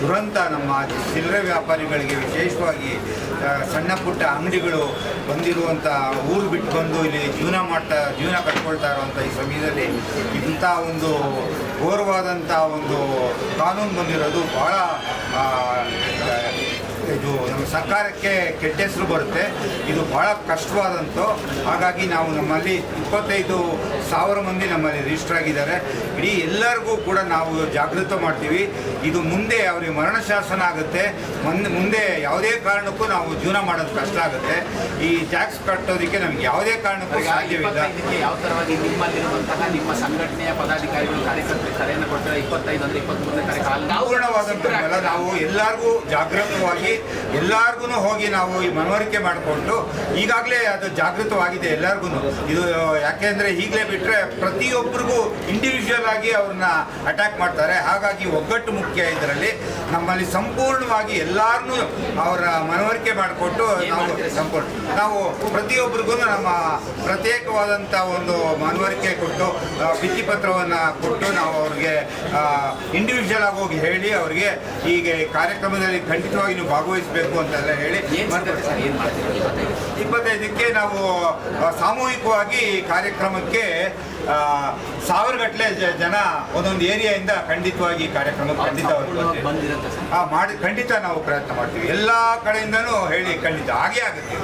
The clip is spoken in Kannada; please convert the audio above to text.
ದುರಂತ ನಮ್ಮ ಚಿಲ್ಲರೆ ವ್ಯಾಪಾರಿಗಳಿಗೆ ವಿಶೇಷವಾಗಿ ಸಣ್ಣ ಪುಟ್ಟ ಅಂಗಡಿಗಳು ಬಂದಿರುವಂಥ ಊರು ಬಿಟ್ಟು ಬಂದು ಇಲ್ಲಿ ಜೀವನ ಮಾಡ್ತಾ, ಜೀವನ ಕಟ್ಕೊಳ್ತಾ ಇರುವಂಥ ಈ ಸಮಯದಲ್ಲಿ ಇಂಥ ಒಂದು ಘೋರವಾದಂಥ ಒಂದು ಕಾನೂನು ಬಂದಿರೋದು ಭಾಳ ಇದು ನಮ್ಮ ಸರ್ಕಾರಕ್ಕೆ ಕೆಟ್ಟ ಹೆಸರು ಬರುತ್ತೆ. ಇದು ಬಹಳ ಕಷ್ಟವಾದಂತು. ಹಾಗಾಗಿ ನಾವು ನಮ್ಮಲ್ಲಿ ಇಪ್ಪತ್ತೈದು ಸಾವಿರ ಮಂದಿ ನಮ್ಮಲ್ಲಿ ರಿಜಿಸ್ಟರ್ ಆಗಿದ್ದಾರೆ. ಇಡೀ ಎಲ್ಲರಿಗೂ ಕೂಡ ನಾವು ಜಾಗೃತ ಮಾಡ್ತೀವಿ. ಇದು ಮುಂದೆ ಅವರಿಗೆ ಮರಣ ಶಾಸನ ಆಗುತ್ತೆ. ಮುಂದೆ ಯಾವುದೇ ಕಾರಣಕ್ಕೂ ನಾವು ಜೀವನ ಮಾಡೋದು ಕಷ್ಟ ಆಗುತ್ತೆ. ಈ ಟ್ಯಾಕ್ಸ್ ಕಟ್ಟೋದಕ್ಕೆ ನಮ್ಗೆ ಯಾವುದೇ ಕಾರಣಕ್ಕೂ ಸಾಧ್ಯವಿಲ್ಲ. ಯಾವ ತರವಾಗಿ ನಿಮ್ಮಲ್ಲಿರುವಂತಹ ನಿಮ್ಮ ಸಂಘಟನೆಯ ಪದಾಧಿಕಾರಿಗಳು ಕಾರ್ಯಕರ್ತರು ಕರೆಯನ್ನು ಕೊಡ್ತಾರೆ ಇಪ್ಪತ್ತೈದು ಅಂದ್ರೆ ಇಪ್ಪತ್ಮೂರನೇ ತಾರೀಕು. ನಾವು ಎಲ್ಲರಿಗೂ ಜಾಗೃತವಾಗಿ ಎಲ್ಲರಿಗೂ ಹೋಗಿ ನಾವು ಈ ಮನವರಿಕೆ ಮಾಡಿಕೊಂಡು ಈಗಾಗಲೇ ಅದು ಜಾಗೃತವಾಗಿದೆ ಎಲ್ಲರಿಗೂ ಇದು ಯಾಕೆಂದರೆ ಈಗಲೇ ಬಿಟ್ಟರೆ ಪ್ರತಿಯೊಬ್ಬರಿಗೂ ಇಂಡಿವಿಜುವಲ್ ಆಗಿ ಅವ್ರನ್ನ ಅಟ್ಯಾಕ್ ಮಾಡ್ತಾರೆ. ಹಾಗಾಗಿ ಒಗ್ಗಟ್ಟು ಮುಖ್ಯ ಇದರಲ್ಲಿ ನಮ್ಮಲ್ಲಿ ಸಂಪೂರ್ಣವಾಗಿ ಎಲ್ಲರನ್ನೂ ಅವರ ಮನವರಿಕೆ ಮಾಡಿಕೊಟ್ಟು ನಾವು ಸಂಪೂರ್ಣ, ನಾವು ಪ್ರತಿಯೊಬ್ಬರಿಗೂ ನಮ್ಮ ಪ್ರತ್ಯೇಕವಾದಂಥ ಒಂದು ಮನವರಿಕೆ ಕೊಟ್ಟು ಭಿತ್ತಿಪತ್ರವನ್ನು ಕೊಟ್ಟು ನಾವು ಅವ್ರಿಗೆ ಇಂಡಿವಿಜುವಲ್ ಆಗಿ ಹೋಗಿ ಹೇಳಿ ಅವರಿಗೆ ಹೀಗೆ ಕಾರ್ಯಕ್ರಮದಲ್ಲಿ ಖಂಡಿತವಾಗಿ ನೀವು ಭಾಗವಹಿಸಬೇಕು ಅಂತೆಲ್ಲ ಹೇಳಿ ಇಪ್ಪತ್ತೈದಕ್ಕೆ ನಾವು ಸಾಮೂಹಿಕವಾಗಿ ಕಾರ್ಯಕ್ರಮಕ್ಕೆ ಸಾವಿರಗಟ್ಟಲೆ ಜನ ಒಂದೊಂದು ಏರಿಯಾಯಿಂದ ಖಂಡಿತವಾಗಿ ಕಾರ್ಯಕ್ರಮ ಕಾರ್ಯಕ್ರಮಕ್ಕೆ ಖಂಡಿತ ಮಾಡಿ ಖಂಡಿತ ನಾವು ಪ್ರಯತ್ನ ಮಾಡ್ತೀವಿ. ಎಲ್ಲ ಕಡೆಯಿಂದನೂ ಹೇಳಿ ಖಂಡಿತ ಹಾಗೇ ಆಗುತ್ತೆ.